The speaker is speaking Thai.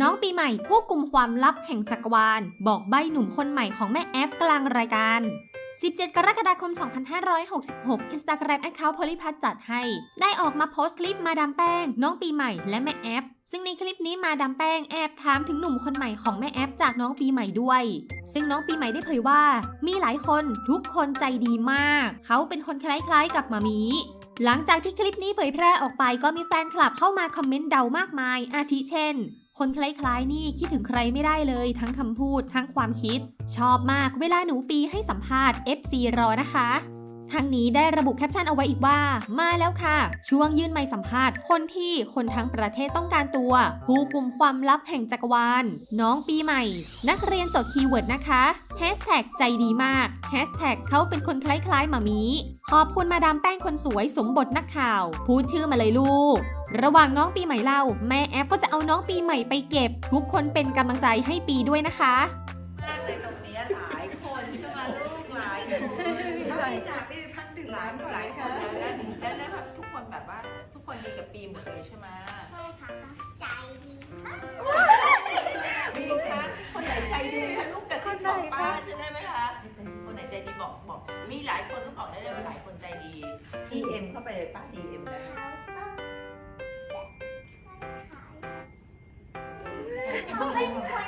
น้องปีใหม่ผู้กุมความลับแห่งจักรวาล บอกใบหนุ่มคนใหม่ของแม่แอฟกลางรายการ 17 กรกฎาคม 2566 Instagram Account โพลิพัทจัดให้ ได้ออกมาโพสต์คลิปมาดามแป้ง น้องปีใหม่และแม่แอฟซึ่งในคลิปนี้มาดามแป้งแอบถามถึงหนุ่มคนใหม่ของแม่แอฟจากน้องปีใหม่ด้วย ซึ่งน้องปีใหม่ได้เผยว่า มีหลายคนทุกคนใจดีมาก เขาเป็นคนคล้ายๆกับมามีหลังจากที่คลิปนี้เผยแพร่ออกไปก็มีแฟนคลับเข้ามาคอมเมนต์เดามากมาย อาทิเช่น คนคล้ายๆ นี่คิดถึงใครไม่ได้เลย ทั้งคำพูดทั้งความคิด ชอบมากเวลาหนูปีให้สัมภาษณ์ FC รอนะคะ ทั้งนี้ได้ระบุแคปชั่นเอาไว้อีกว่า มาแล้วค่ะ ช่วงยื่นไมค์สัมภาษณ์ คนที่คนทั้งประเทศต้องการตัว ผู้กลุ่มความลับแห่งจักรวาล น้องปีใหม่ นักเรียนจดคีย์เวิร์ดนะคะแฮชแท็กใจดีมากแฮชแท็กเขาเป็นคนคล้ายๆหมามีขอบคุณมาดามแป้งคนสวยสมบทนักข่าว พูดชื่อมาเลยลูก ระหว่างน้องปีใหม่เล่า แม่แอฟก็จะเอาน้องปีใหม่ไปเก็บ ทุกคนเป็นกำลังใจให้ปีด้วยนะคะ มากเลยตรงนี้หลายคนใช่ไหมลูก หลายคนหลายจากพี่พักดื่มหลายหลายคนแล้วแล้วแล้วนะครับทุกคนแบบว่าทุกคนดีกับปีหมดเลยใช่ไหมใช่ค่ะใจดีมากดีคะคนไหนใจดีคะลูกกระซิบบอกป้าใช่ไหมคะคนไหนใจดีบอกบอกมีหลายคนก็บอกได้เลยว่าหลายคนใจดี DM เข้าไปเลยป้า DM เลยเขาเป็นคน